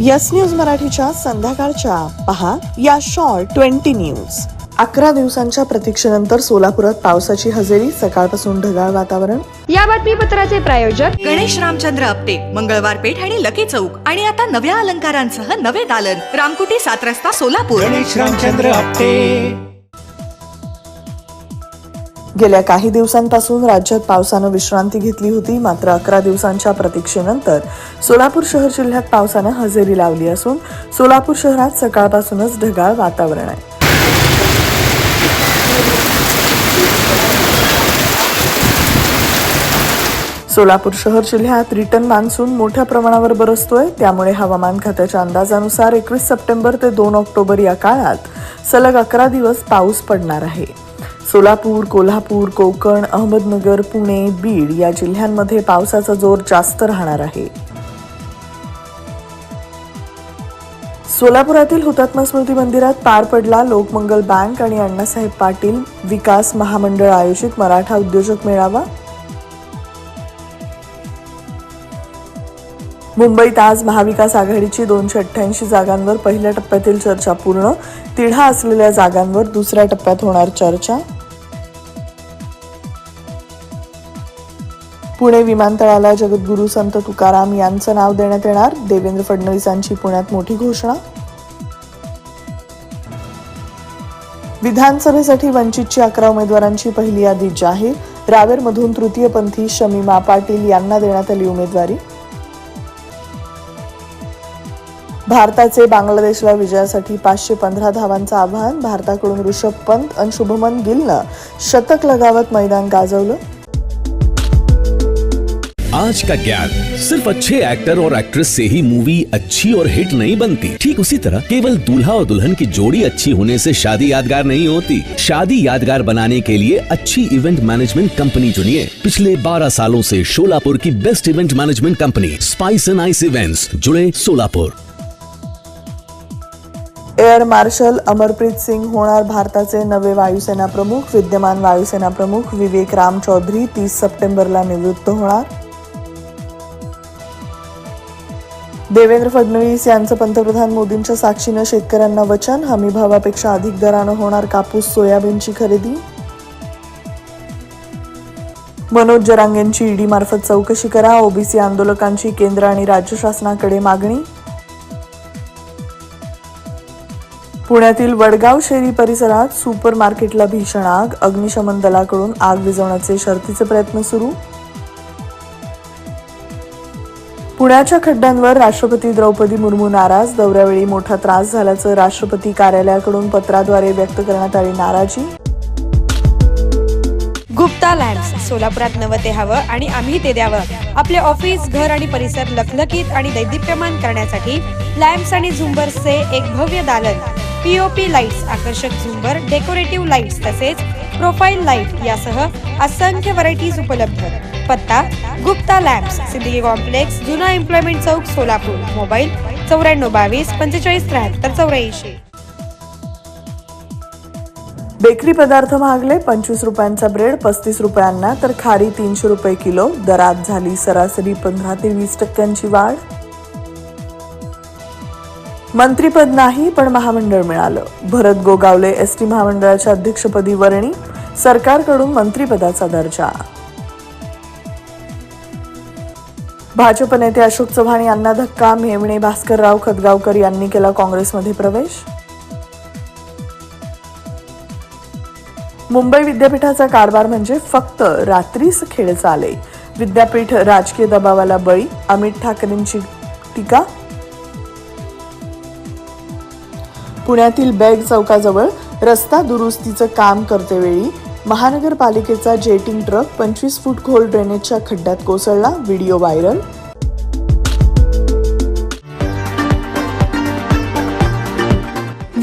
Yes news मराठीच्या संध्याकाळच्या. पहा या शॉर्ट ट्वेंटी न्यूज. अकरा दिवसांच्या प्रतीक्षेनंतर सोलापुरात पावसाची हजेरी सकाळपासून ढगाळ वातावरण. या बातमीपत्राचे प्रायोजक गणेश रामचंद्र आपटे मंगळवार पेठ आणि लकी चौक. आणि आता नव्या अलंकारांसह नवे दालन. रामकुटी सात रस्ता सोलापूर. गणेश रामचंद्र आपटे गेल्या काही दिवसांपासून राज्यात पावसानं विश्रांती घेतली होती. मात्र अकरा दिवसांच्या प्रतीक्षेनंतर सोलापूर शहर जिल्ह्यात पावसानं हजेरी लावली असून सोलापूर शहरात सकाळपासूनच ढगाळ वातावरण आहे. सोलापूर शहर जिल्ह्यात रिटर्न मान्सून मोठ्या प्रमाणावर बरसतोय. त्यामुळे हवामान खात्याच्या अंदाजानुसार एकवीस सप्टेंबर ते दोन ऑक्टोबर या काळात सलग अकरा दिवस पाऊस पडणार आहे. सोलापूर कोल्हापूर कोकण अहमदनगर पुणे बीड या जिल्ह्यांमध्ये पावसाचा जोर जास्त राहणार आहे. सोलापुरातील हुतात्मा स्मृती मंदिरात पार पडला लोकमंगल बँक आणि अण्णासाहेब पाटील. विकास महामंडळ आयोजित मराठा उद्योजक मेळावा. मुंबईत आज महाविकास आघाडीची दोनशे अठ्ठ्याऐंशी जागांवर पहिल्या टप्प्यातील चर्चा पूर्ण. तिढा असलेल्या जागांवर दुसऱ्या टप्प्यात होणार चर्चा. पुणे विमानतळाला जगद्गुरू संत तुकाराम यांचं नाव देण्यात येणार. देवेंद्र फडणवीसांची पुण्यात मोठी घोषणा. विधानसभेसाठी वंचितची अकरा उमेदवारांची पहिली यादी जाहीर. रावेरमधून तृतीयपंथी शमीमा पाटील यांना देण्यात आली उमेदवारी. भारताचे बांगलादेशला विजयासाठी पाचशे पंधरा धावांचं आव्हान भारताकडून ऋषभ पंत आणि शुभमन गिलनं शतक लगावत मैदान गाजवलं. आज का ज्ञान सिर्फ़ अच्छे एक्टर और एक्ट्रेस से ही मूवी अच्छी और हिट नहीं बनती। ठीक उसी तरह केवल दूल्हा और दुल्हन की जोड़ी अच्छी होने से शादी यादगार नहीं होती। शादी यादगार बनाने के लिए अच्छी इवेंट मैनेजमेंट कंपनी चुनिए। पिछले 12 सालों से शोलापुर की best event management company spice and ice events जुड़े सोलापुर एअर मार्शल अमरप्रीत सिंग होणार भारताचे नवे वायुसेना प्रमुख, विद्यमान वायुसेना प्रमुख विवेक राम चौधरी तीस सप्टेंबरला निवृत्त होणार। देवेंद्र फडणवीस यांचं पंतप्रधान मोदींच्या साक्षीनं शेतकऱ्यांना वचन हमी भावापेक्षा अधिक दरानं होणार कापूस सोयाबीनची खरेदी? मनोज जरांगेंची ईडी मार्फत चौकशी करा. ओबीसी आंदोलकांची केंद्र आणि राज्य शासनाकडे मागणी? पुण्यातील वडगाव शेरी परिसरात सुपर मार्केटला भीषण आग. अग्निशमन दलाकडून आग विझवण्याचे शर्तीचे प्रयत्न सुरू? पुण्याच्या खड्ड्यांवर राष्ट्रपती द्रौपदी मुर्मू नाराज. दौऱ्यावेळी मोठा त्रास झाल्याचं राष्ट्रपती कार्यालयाकडून पत्राद्वारे व्यक्त करण्यात आली नाराजी. गुप्ता लॅम्प्स सोलापुरात नवं ते हवं आणि आम्ही ते द्यावं. आपले ऑफिस घर आणि परिसर लखलखीत आणि दैदिप्यमान करण्यासाठी लॅम्प्स आणि झुंबर्सचे एक भव्य दालन. पीओपी लाईट्स आकर्षक झुंबर डेकोरेटिव्ह लाईट्स तसेच प्रोफाईल लाइट यासह असंख्य व्हरायटीज उपलब्ध. पत्ता गुप्ता लॅम्प्स सिद्धी कॉम्प्लेक्स जुना एम्प्लॉयमेंट चौक सोलापूर मोबाईल चौऱ्याण्णव बावीस पंचेचाळीस त्र्याहत्तर चौऱ्याऐंशी. बेकरी पदार्थ महागले पंचवीस रुपयांचा ब्रेड पस्तीस रुपयांना तर खारी तीनशे रुपये किलो दरात झाली सरासरी पंधरा ते वीस टक्क्यांची वाढ. मंत्रीपद नाही पण महामंडळ मिळालं. भरत गोगावले एस टी महामंडळाच्या अध्यक्षपदी वर्णी सरकारकडून मंत्रिपदाचा दर्जा. भाजप नेते अशोक चव्हाण यांना धक्का मेवणे भास्करराव खदगावकर यांनी केला काँग्रेसमध्ये प्रवेश. मुंबई विद्यापीठाचा कारभार म्हणजे फक्त रात्रीच खेळ चाले. विद्यापीठ राजकीय दबावाला बळी अमित ठाकरेंची टीका. पुण्यातील बॅग चौकाजवळ रस्ता दुरुस्तीचं काम करतेवेळी महानगरपालिकेचा जेटिंग ट्रक पंचवीस फूट खोल ड्रेनेजच्या खड्ड्यात कोसळला video viral.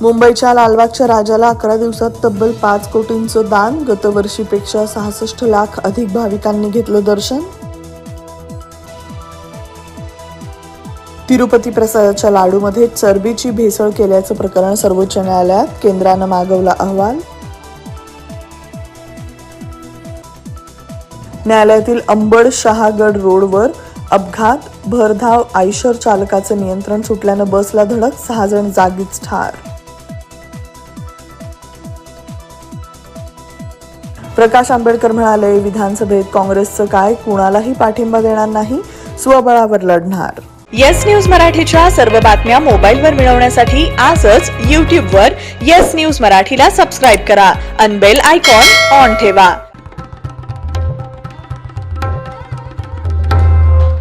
मुंबईच्या लालबागच्या राजाला अकरा दिवसात तब्बल पाच कोटींचं दान गतवर्षीपेक्षा सहासष्ट लाख अधिक भाविकांनी घेतलं दर्शन. तिरुपती प्रसादाच्या लाडूमध्ये चरबीची भेसळ केल्याचं प्रकरण सर्वोच्च न्यायालयात केंद्रानं मागवला अहवाल. न्यायालयातील अंबड शहागड रोडवर अपघात भरधाव आयशर चालकाचं नियंत्रण सुटल्यानं बसला धडक सहा जण जागीच ठार. प्रकाश आंबेडकर म्हणाले विधानसभेत काँग्रेसचं काय कुणालाही पाठिंबा देणार नाही स्वबळावर लढणार. येस न्यूज मराठीच्या सर्व बातम्या मोबाईलवर मिळवण्यासाठी आजच यूट्यूबवर येस न्यूज मराठीला सबस्क्राईब करा. अनबेल आयकॉन ऑन ठेवा.